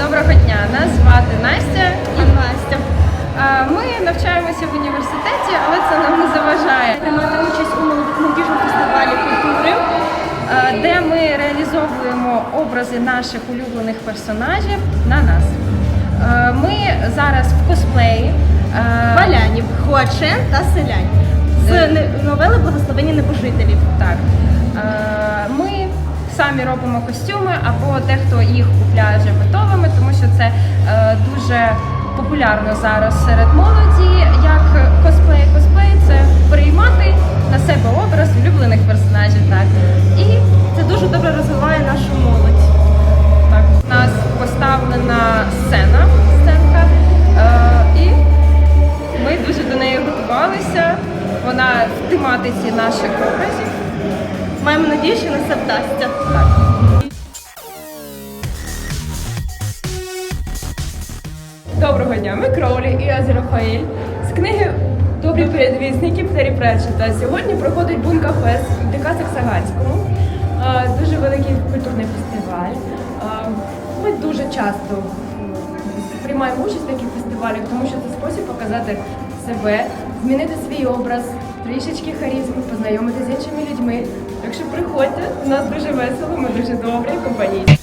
Доброго дня, нас звати Настя і Настя. Ми навчаємося в університеті, але це нам не заважає. Приймати участь у молодіжному фестивалі культури, де ми реалізовуємо образи наших улюблених персонажів на нас. Ми зараз в косплеї Валянів, Хуачен та Селянь з новели Благословення небожителів. Так. Ми самі робимо костюми, або дехто їх купляє вже готовими, тому що це е, дуже популярно зараз серед молоді. Як косплей, косплей це приймати на себе образ улюблених персонажів. Так. І Це дуже добре розвиває нашу молодь. Так, у нас поставлена сцена, сценка, е, і ми дуже до неї готувалися. Вона в тематиці наших образів. Маємо надію, що нас це вдасться. Доброго дня, ми Кроулі і Азерафаїль з книги Добрі передвісники Петері Претчета. Сьогодні проходить Бунка Фест в ДК Саксаганському. Дуже великий культурний фестиваль. Ми дуже часто приймаємо участь в таких фестивалях, тому що це спосіб показати себе, змінити свій образ, трішечки харізм, познайомитися з іншими людьми. Так що приходьте, у нас дуже весело, ми дуже добрі, компанійні.